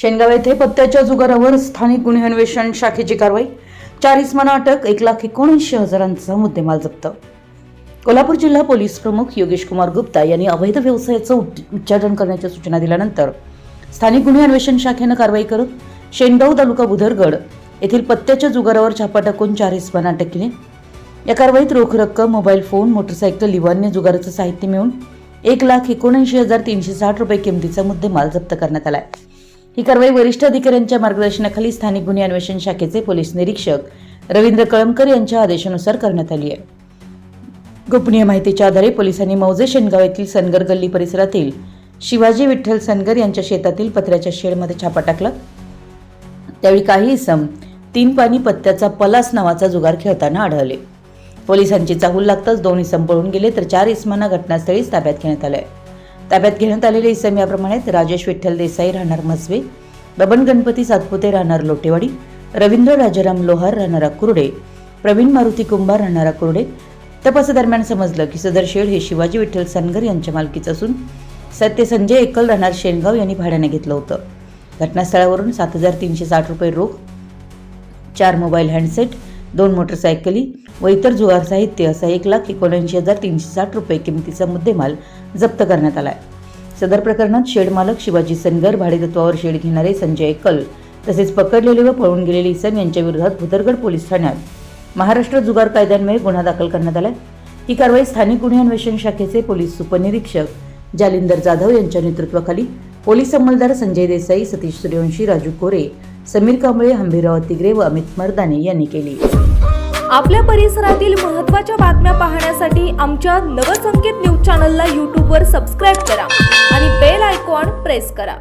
शेनगाव येथे पत्त्याच्या जुगारावर स्थानिक गुन्हे अन्वेषण शाखेची कारवाई. चार इस्माना अटक एक लाख एकोणऐंशी हजारांचा मुद्देमाल जप्त. कोल्हापूर जिल्हा पोलीस प्रमुख योगेश कुमार गुप्ता यांनी अवैध व्यवसायाचं उच्चाटन करण्याच्या सूचना दिल्यानंतर स्थानिक गुन्हे अन्वेषण शाखेनं कारवाई करत शेनगाव तालुका बुधरगड येथील पत्त्याच्या जुगारावर छापा टाकून चार इस्माना अटक केली. या कारवाईत रोख रक्कम मोबाईल फोन मोटरसायकल लिवान्य जुगाराचं साहित्य मिळून एक लाख एकोणऐंशी हजार तीनशे साठ रुपये किमतीचा मुद्देमाल जप्त करण्यात आला आहे ही कारवाई वरिष्ठ अधिकाऱ्यांच्या मार्गदर्शनाखाली स्थानिक गुन्हे अन्वेषण शाखेचे पोलीस निरीक्षक रवींद्र कळमकर यांच्या आदेशानुसार करण्यात आली आहे. गोपनीय माहितीच्या आधारे पोलिसांनी मौजे शेनगाव येथील सनगर गल्ली परिसरातील शिवाजी विठ्ठल सनगर यांच्या शेतातील पत्र्याच्या शेडमध्ये छापा टाकला. त्यावेळी काही इसम तीन पाणी पत्त्याचा पलास नावाचा जुगार खेळताना आढळले. पोलिसांची चाहूल लागताच दोन इसम पळून गेले तर चार इसमांना घटनास्थळीच ताब्यात घेण्यात आले ताब्यात घेण्यात आलेले इसम याप्रमाणे राजेश विठ्ठल देसाई राहणार मसवे बबन गणपती सातपुते राहणार लोटेवाडी रवींद्र राजाराम लोहार राहणारा कुर्डे प्रवीण मारुती कुंभार राहणारा कुर्डे तपासादरम्यान समजलं की सदर शेड हे शिवाजी विठ्ठल सनगर यांच्या मालकीचं असून सत्य संजय एकल राहणार शेनगाव यांनी भाड्याने घेतलं होतं. घटनास्थळावरून सात हजार तीनशे साठ रुपये रोख चार मोबाईल हँडसेट दोन मोटरसायकली व इतर जुगार साहित्य असा एक लाख एकोणऐंशी हजार तीनशे साठ रुपये किमतीचा मुद्देमाल जप्त करण्यात आलाय. सदर प्रकरणात शेड मालक शिवाजी सनगर भाडेतत्वावर शेड घेणारे संजय एकल तसेच पकडलेले व पळून गेलेले इसम यांच्या विरोधात भुदरगड पोलीस ठाण्यात महाराष्ट्र जुगार कायद्यान्वये गुन्हा दाखल करण्यात आलाय. ही कारवाई स्थानिक गुन्हे अन्वेषण शाखेचे पोलीस उपनिरीक्षक जालिंदर जाधव यांच्या नेतृत्वाखाली पोलीस अंमलदार संजय देसाई सतीश सूर्यवंशी राजू कोरे समीर कांबळे हंबीराव तिगरे व अमित मर्दाने यांनी केली. आपल्या परिसरातील महत्त्वाच्या बातम्या पाहण्यासाठी आमच्या नवसंकेत न्यूज चॅनलला यूट्यूबवर सबस्क्राईब करा आणि बेल आयकॉन प्रेस करा.